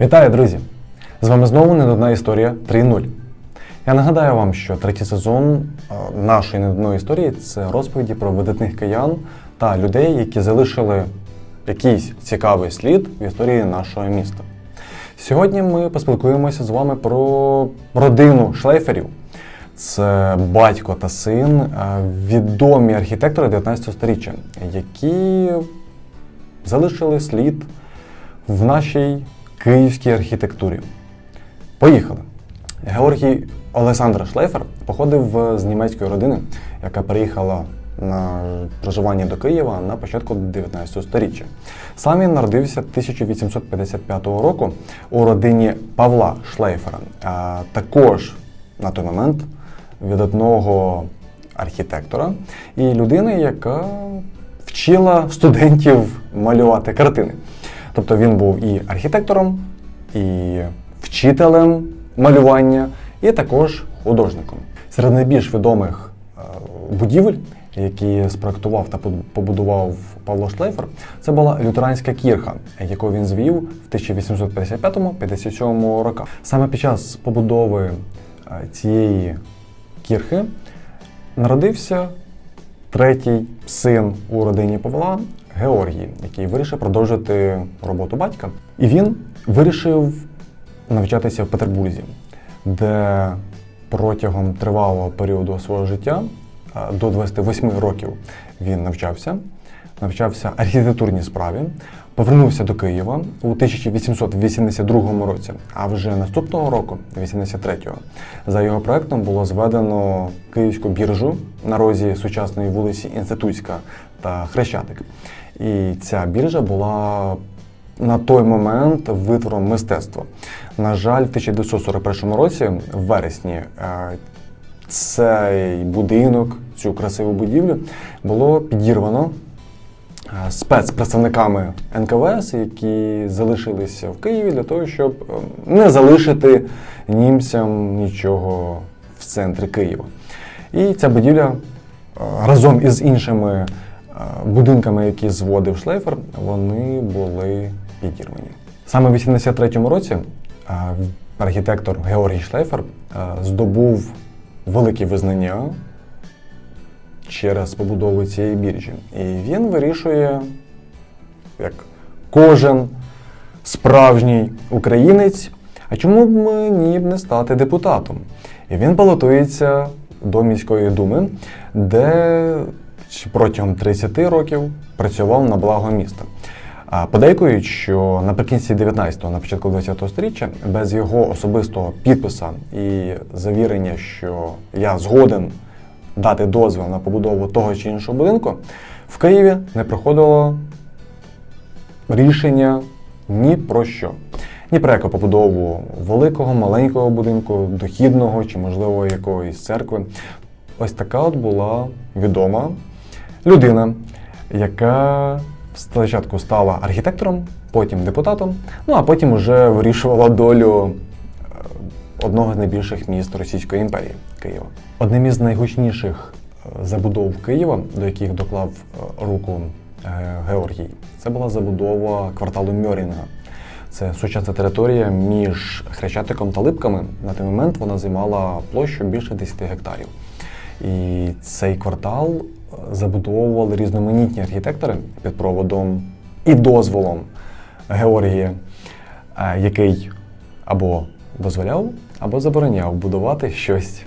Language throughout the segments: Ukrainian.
Вітаю, друзі! З вами знову ненудна історія 3.0. Я нагадаю вам, що третій сезон е, нашої ненудної історії це розповіді про видатних киян та людей, які залишили якийсь цікавий слід в історії нашого міста. Сьогодні ми поспілкуємося з вами про родину шлейферів. Це батько та син, е, відомі архітектори 19 століття, які залишили слід в нашій київській архітектурі. Поїхали. Георгій Олександр Шлейфер походив з німецької родини, яка приїхала на проживання до Києва на початку 19 століття. Сам він народився 1855 року у родині Павла Шлейфера, а також на той момент видатного архітектора і людини, яка вчила студентів малювати картини. Тобто він був і архітектором, і вчителем малювання, і також художником. Серед найбільш відомих е, будівель, які спроектував та побудував Павло Шлейфер, це була лютеранська кірха, яку він звів в 1855-57 роках. Саме під час побудови е, цієї кірхи народився третій син у родині Павла Георгій, який вирішив продовжити роботу батька. І він вирішив навчатися в Петербурзі, де протягом тривалого періоду свого життя до 28 років він навчався, навчався архітектурній справі, повернувся до Києва у 1882 році. А вже наступного року, 83-го, за його проектом було зведено київську біржу на розі сучасної вулиці Інститутська та Хрещатик. І ця біржа була на той момент витвором мистецтва. На жаль, в 1941 році, в вересні, е, цей будинок, цю красиву будівлю було підірвано спецпредставниками НКВС, які залишилися в Києві для того, щоб е, не залишити німцям нічого в центрі Києва. І ця будівля разом із іншими будинками, які зводив шлейфер, вони були підірвані. Саме в 83-му році архітектор Георгій Шлейфер здобув велике визнання через побудову цієї біржі. І він вирішує, як кожен справжній українець, а чому б мені б не стати депутатом? І він балотується до міської думи, де протягом 30 років працював на благо міста. Подейкують, що наприкінці 19-го, на початку 20-го століття, без його особистого підписа і завірення, що я згоден дати дозвіл на побудову того чи іншого будинку, в Києві не проходило рішення ні про що. Ні про яку побудову великого, маленького будинку, дохідного чи, можливо, якоїсь церкви. Ось така от була відома людина, яка спочатку стала архітектором, потім депутатом, ну а потім вже вирішувала долю е, одного з найбільших міст Російської імперії Києва. Одним із найгучніших е, забудов Києва, до яких доклав е, руку Георгій, це була забудова кварталу Мьорінга. Це сучасна територія між Хрещатиком та Липками. На той момент вона займала площу більше 10 гектарів. І цей квартал забудовували різноманітні архітектори під проводом і дозволом Георгія, е, який або дозволяв, або забороняв будувати щось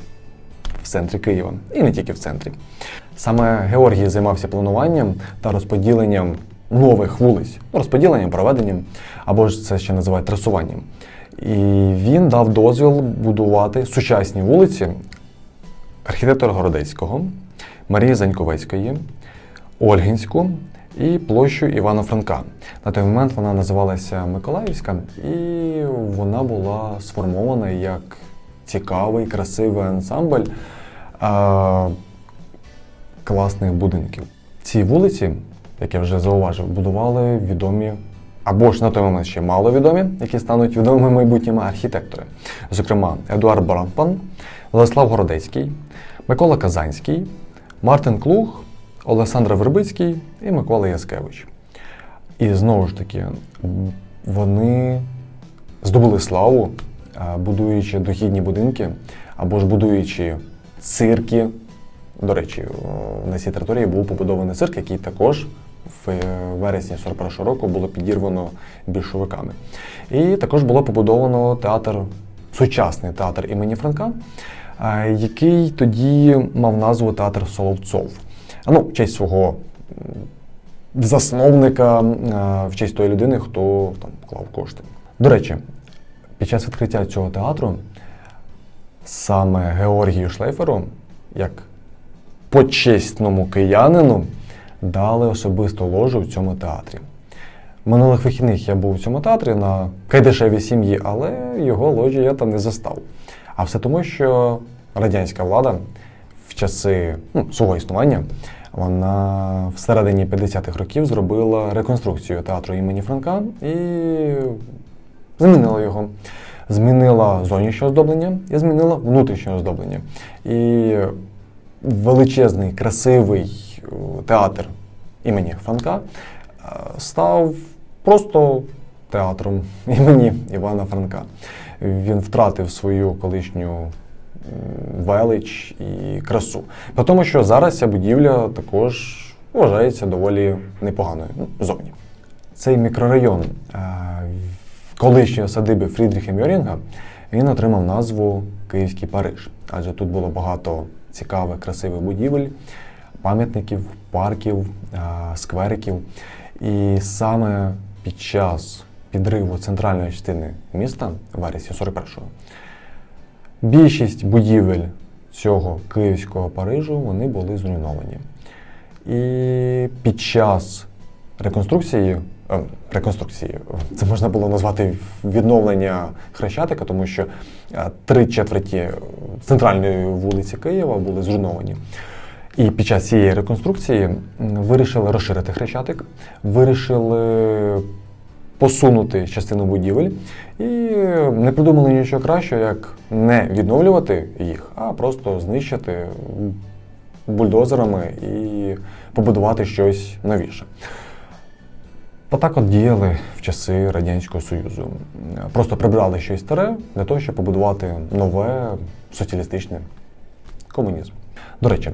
в центрі Києва. І не тільки в центрі. Саме Георгій займався плануванням та розподіленням нових вулиць, ну, розподіленням, проведенням, або ж це ще називають трасуванням. І він дав дозвіл будувати сучасні вулиці архітектора Городецького, Марії Заньковецької, Ольгінську і площу Івана Франка. На той момент вона називалася Миколаївська, і вона була сформована як цікавий, красивий ансамбль а, класних будинків. Ці вулиці, як я вже зауважив, будували відомі. Або ж на той момент ще маловідомі, які стануть відомими майбутніми архітектори. Зокрема, Едуард Брампан, Владислав Городецький, Микола Казанський, Мартин Клуг, Олександр Вербицький і Микола Яскевич. І знову ж таки, вони здобули славу, е, будуючи дохідні будинки або ж будуючи цирки. До речі, на цій території був побудований цирк, який також в е, вересні 41 року було підірвано більшовиками. І також було побудовано театр, сучасний театр імені Франка, е, який тоді мав назву Театр Соловцов. Ну, в честь свого засновника, в честь тої людини, хто там вклав кошти. До речі, під час відкриття цього театру саме Георгію Шлейферу, як почесному киянину, дали особисту ложу в цьому театрі. Минулих вихідних я був у цьому театрі на кайдашевій сім'ї, але його ложі я там не застав. А все тому, що радянська влада в часи ну, свого існування вона всередині 50-х років зробила реконструкцію театру імені Франка і змінила його. Змінила зовнішнє оздоблення і змінила внутрішнє оздоблення. І величезний, красивий е, театр імені Франка е, став просто театром імені Івана Франка. Він втратив свою колишню велич і красу. При тому, що зараз ця будівля також вважається доволі непоганою ну, зовні. Цей мікрорайон е, колишньої садиби Фрідріха Мьорінга він отримав назву Київський Париж, адже тут було багато цікавих, красивих будівель, пам'ятників, парків, е, сквериків. І саме під час підриву центральної частини міста в вересні 41-го більшість будівель цього київського Парижу вони були зруйновані. І під час реконструкції, е, реконструкції, це можна було назвати відновлення Хрещатика, тому що е, три четверті центральної вулиці Києва були зруйновані. І під час цієї реконструкції вирішили розширити Хрещатик, вирішили посунути частину будівель і не придумали нічого кращого, як не відновлювати їх, а просто знищити бульдозерами і побудувати щось новіше. Отак от діяли в часи Радянського Союзу. Просто прибрали щось старе для того, щоб побудувати нове соціалістичне комунізм. До речі,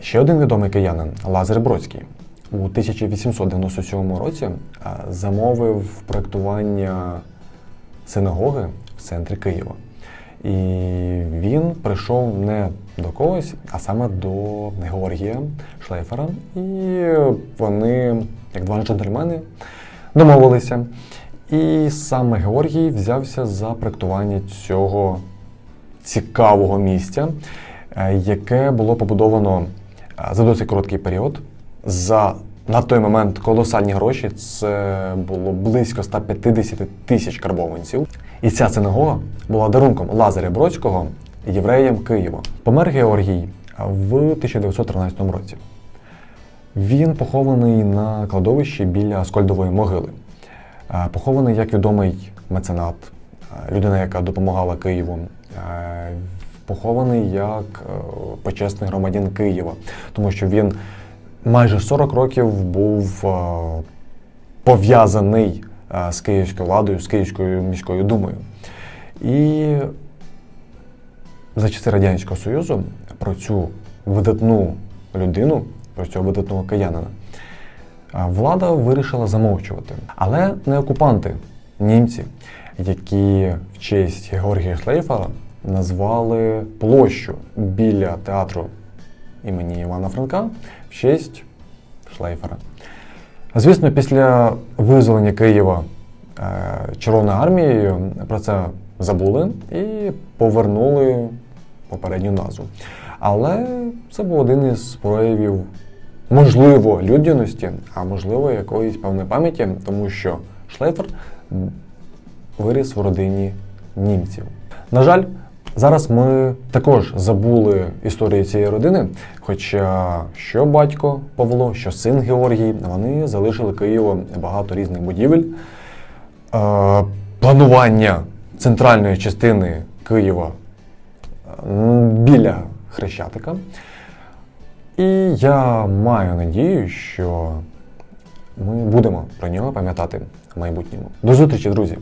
ще один відомий киянин Лазар Бродський у 1897 році замовив проектування синагоги в центрі Києва. І він прийшов не до когось, а саме до Георгія Шлейфера. І вони, як два джентльмени, домовилися. І саме Георгій взявся за проектування цього цікавого місця, е, яке було побудовано е, за досить короткий період. За на той момент колосальні гроші це було близько 150 тисяч карбованців. І ця синагога була дарунком Лазаря Бродського євреям Києва. Помер Георгій в 1913 році. Він похований на кладовищі біля Скольдової могили. Е, Похований як відомий меценат, е, людина, яка допомагала Києву. Е, Похований як почесний громадян Києва, тому що він майже 40 років був е, пов'язаний е, з київською владою, з Київською міською думою. І за часи Радянського Союзу про цю видатну людину, про цього видатного киянина, е, влада вирішила замовчувати. Але не окупанти, німці, які в честь Георгія Шлейфера назвали площу біля театру імені Івана Франка в честь Шлейфера. Звісно, після визволення Києва е, Червоною армією про це забули і повернули попередню назву. Але це був один із проявів, можливо, людяності, а можливо, якоїсь певної пам'яті, тому що Шлейфер виріс в родині німців. На жаль, зараз ми також забули історію цієї родини. Хоча що батько Павло, що син Георгій, вони залишили Києву багато різних будівель. Е, планування центральної частини Києва е, біля Хрещатика. І я маю надію, що ми будемо про нього пам'ятати в майбутньому. До зустрічі, друзі!